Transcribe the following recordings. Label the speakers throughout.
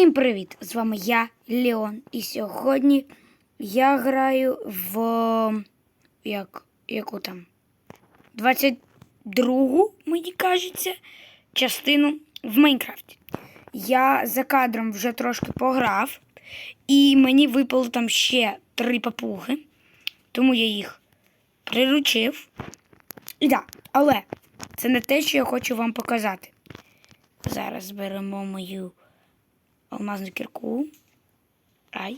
Speaker 1: Всім привіт! З вами я, Леон. І сьогодні я граю в як, яку там 22-гу, мені кажеться, частину в Майнкрафті. Я за кадром вже трошки пограв, і мені випало там ще три папуги, тому я їх приручив. І так, але це не те, що я хочу вам показати. Зараз зберемо мою алмазну кірку. Ай.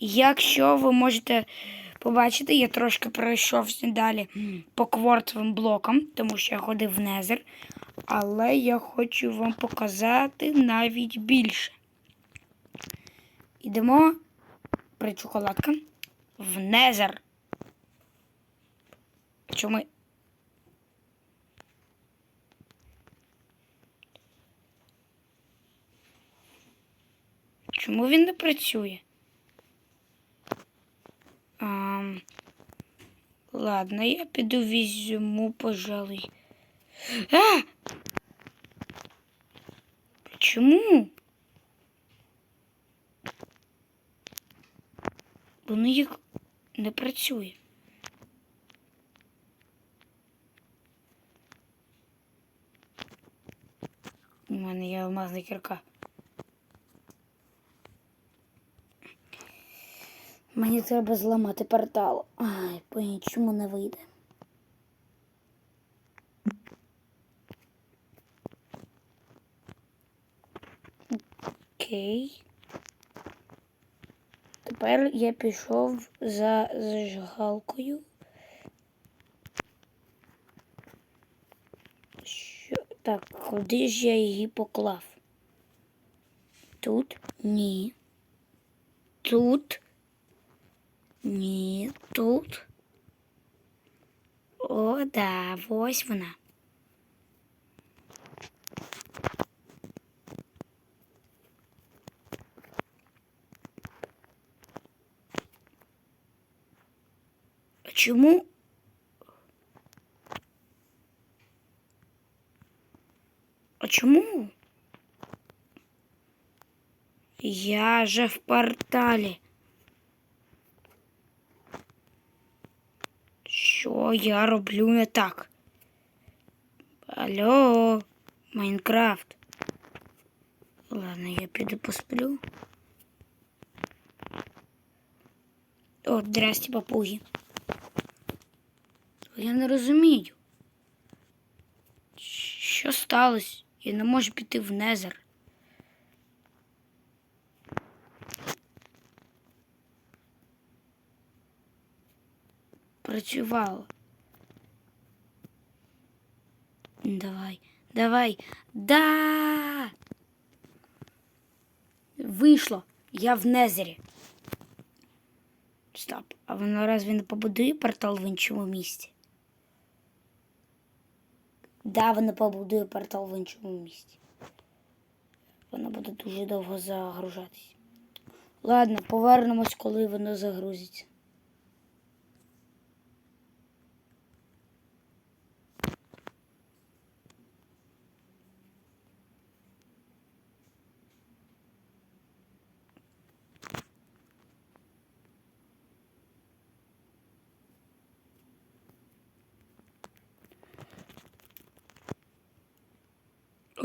Speaker 1: Якщо ви можете побачити, я трошки пройшовся далі по кварцевим блокам, тому що я ходив в Незер. Але я хочу вам показати навіть більше. Йдемо при чоколадка в Незер. Чому ми Чому він не працює? А, ладно, я піду візьму, пожалуй. А! Чому? Воно як не працює. У мене є алмазна кірка. Мені треба зламати портал. Ай, по-іншому не вийде. Окей. Тепер я пішов за зажигалкою. Що? Так, куди ж я її поклав? Тут? Ні. Тут? Ні, тут. О, да, ось вона. А чому? А чому? Я же в порталі. Я роблю не так? Алло, Майнкрафт. Ладно, я піду посплю. О, здрасте, папуги. Я не розумію. Що сталося? Я не можу піти в Незер. Працювало. Давай, давай. Да! Вийшло. Я в Незері. Стоп. А воно разве не побудує портал в іншому місці? Да, воно побудує портал в іншому місці. Воно буде дуже довго загружатись. Ладно, повернемось, коли воно загрузиться.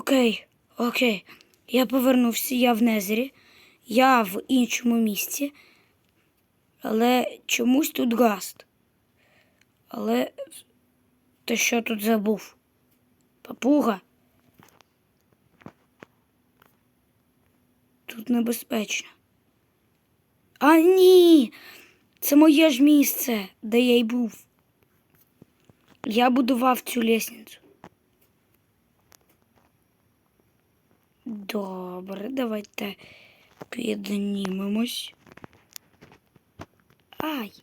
Speaker 1: Окей, окей. Я повернувся, я в Незері, я в іншому місці, але чомусь тут гаст. Але ти що тут забув? Папуга? Тут небезпечно. А ні! Це моє ж місце, де я й був. Я будував цю лісницю. Добре, давайте піднімемось. Ай.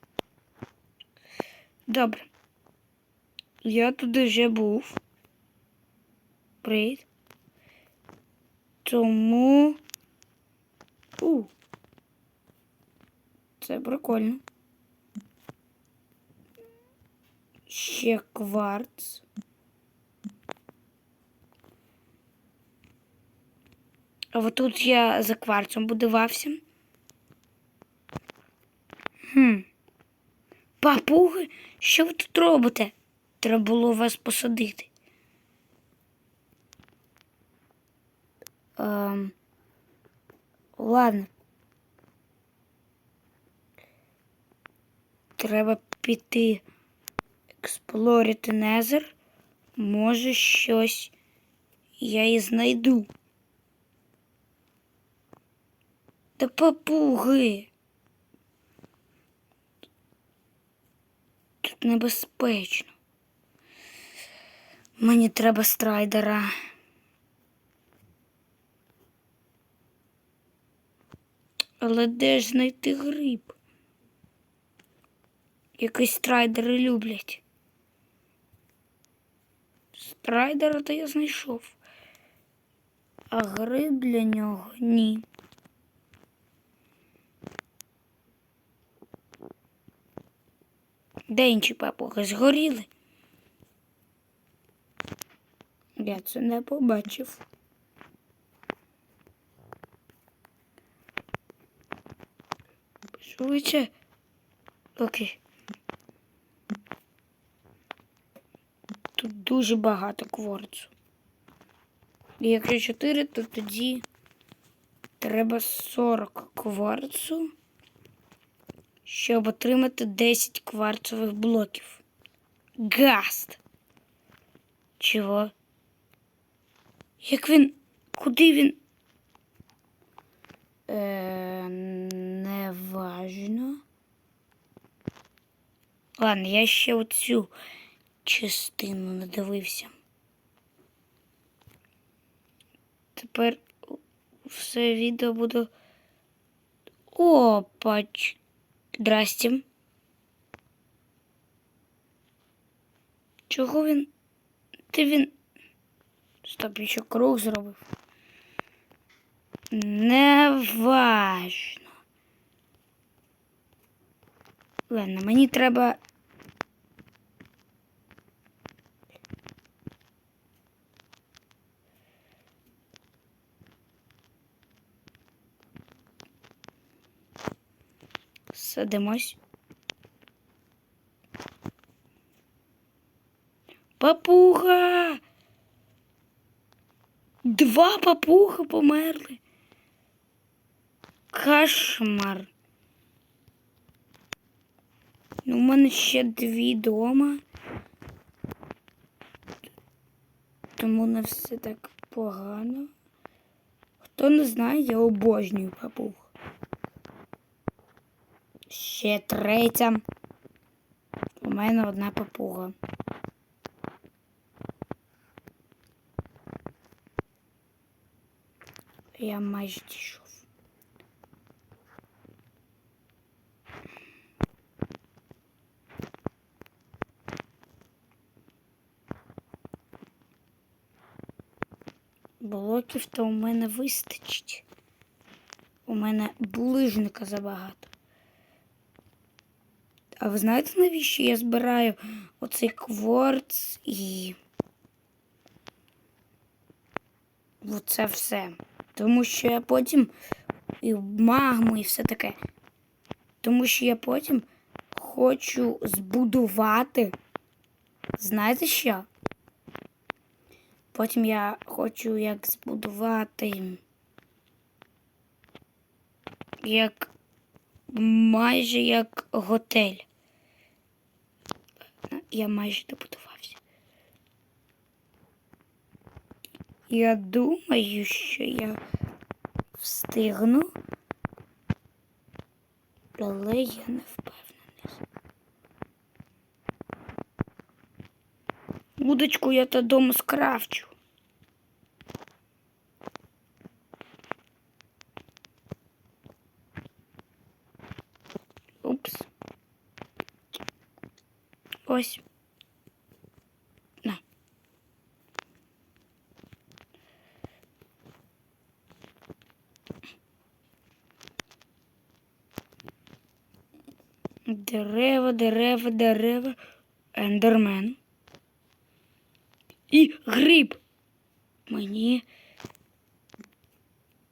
Speaker 1: Добре. Я туди вже був. Привіт. Тому. У. Це прикольно. Ще кварц. А от я за кварцом будувався. Хм. Папуги, що ви тут робите? Треба було вас посадити. Ем, ладно. Треба піти експлорити Незер. Може, щось я і знайду. Та папуги. Тут небезпечно. Мені треба страйдера. Але де ж знайти гриб? Якісь страйдери люблять. Страйдера то я знайшов. А гриб для нього ні. Де інші папуги згоріли? Я це не побачив. Швидше. Окей. Тут дуже багато кворцу. І якщо 4, то тоді треба 40 кварцу, щоб отримати 10 кварцових блоків. Гаст. Чого? Як він. Куди він? Е, неважно. Ладно, я ще оцю частину не дивився. Тепер все відео буду. Опач. Здрасте. Чого він? Ти він. Стоп, ще круг зробив. Неважно. Ладно, мені треба. Садимось. Папуга! Два папуги померли. Кошмар. Ну, у мене ще дві дома. Тому не все так погано. Хто не знає, я обожнюю папуг. Ще третя. У мене одна папуга. Я майже дійшов. Блоків то у мене вистачить. У мене булижника забагато. А ви знаєте, навіщо я збираю оцей кворц і оце все? Тому що я потім і магму, і все таке. Тому що я потім хочу збудувати. Знаєте що? Потім я хочу як збудувати. Як майже як готель. Я майже добудувався. Я думаю, що я встигну, але я не впевнений. Удочку я то дома скрафчу. Ось. На. Дерева, дерева, дерева. Ендермен. І гриб. Мені